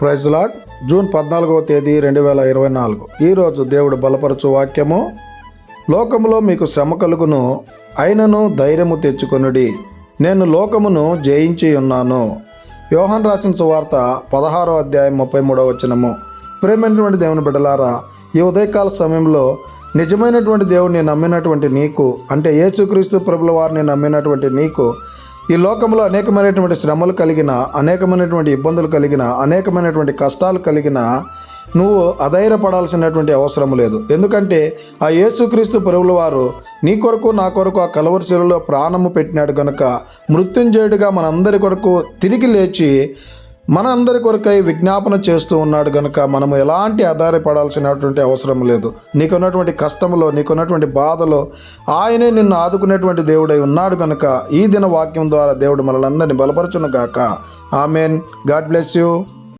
Praise lord June పద్నాలుగవ తేదీ రెండు వేల ఇరవై నాలుగు. ఈరోజు దేవుడు బలపరచు వాక్యము లోకములో మీకు శ్రమ కలుగును అయినను ధైర్యము తెచ్చుకొనుడి. నేను లోకమును జయించి ఉన్నాను. యోహన్ రాసిన సువార్త పదహారో అధ్యాయం ముప్పై మూడవ వచనము. ప్రేమైనటువంటి దేవుని బిడ్డలారా ఈ ఉదయకాల సమయంలో నిజమైనటువంటి దేవుడిని నమ్మినటువంటి నీకు అంటే యేసుక్రీస్తు ప్రభుల వారిని నమ్మినటువంటి నీకు ఈ లోకంలో అనేకమైనటువంటి శ్రమలు కలిగిన అనేకమైనటువంటి ఇబ్బందులు కలిగిన అనేకమైనటువంటి కష్టాలు కలిగిన నువ్వు అధైర్యపడాల్సినటువంటి అవసరం లేదు. ఎందుకంటే ఆ యేసుక్రీస్తు పరువుల వారు నీ కొరకు నా కొరకు ఆ కలవరిశిలలో ప్రాణము పెట్టినాడు కనుక మృత్యుంజయుడిగా మనందరి కొరకు తిరిగి లేచి మన అందరి కొరకై విజ్ఞాపన చేస్తూ ఉన్నాడు కనుక మనము ఎలాంటి ఆధారపడాల్సినటువంటి అవసరం లేదు. నీకున్నటువంటి కష్టంలో నీకున్నటువంటి బాధలో ఆయనే నిన్ను ఆదుకునేటువంటి దేవుడై ఉన్నాడు కనుక ఈ దిన వాక్యం ద్వారా దేవుడు మనలందరినీ బలపరచును గాక ఆమెన్. God bless you.